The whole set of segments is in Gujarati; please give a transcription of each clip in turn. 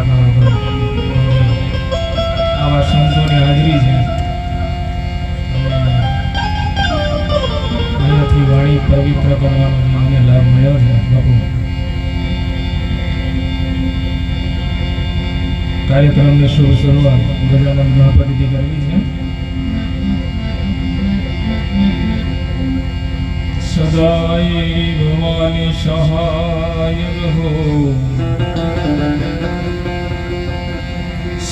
કાકા હતો આવા સંતોની હાજરી છે અહીંયાથી વાણી પવિત્ર કરવાનો અમને લાભ મળ્યો છે બાપુ કાર્યક્રમની શુભ શરૂઆત ગજાનંદ ગણપતિથી કરવી છે સદાય ભવાની સહાય રહો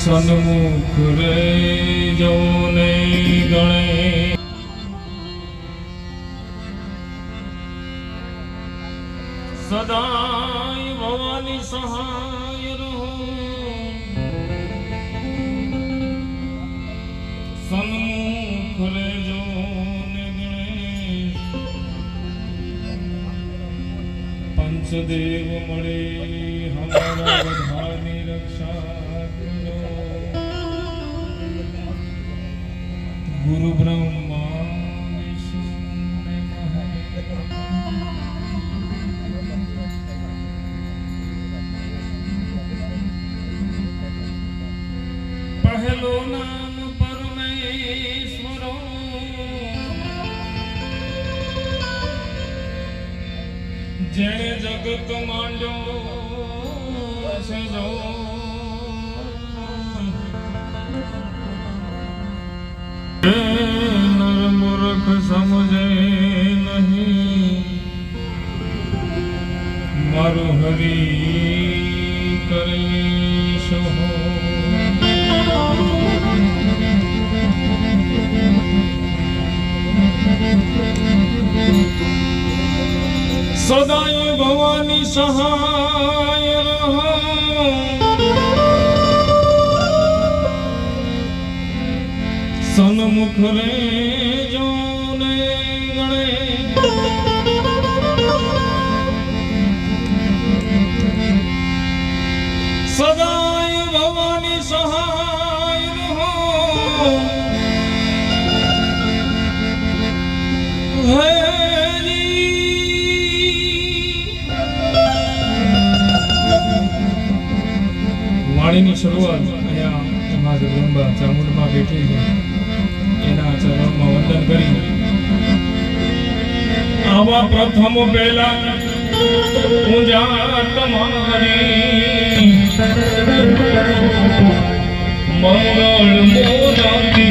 સન્મુખ રે જોને ગણે સદાય ભવાની સહાય રહો. સન્મુખ રે જોને ગણેશ પંચદેવ મળે હમારા બધાની રક્ષા. ગુરુ બ્રહ્મા પહેલો નામ પરમેશ્વરો જેણે જગત માંડ્યો છે મૂર્ખ સમજે નહીં. મારું હરી કરી સદાય ભવાની સહાય સન્મુખ રે શરૂઆત અહીંયા મા જગદંબા ચામુંડમાં બેઠી છે. એના ચરણમાં વંદન કરી. આવા પ્રથમ પહેલા પૂજા તમારી મંગળ મોરાતી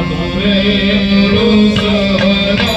મળ્યો સાધુ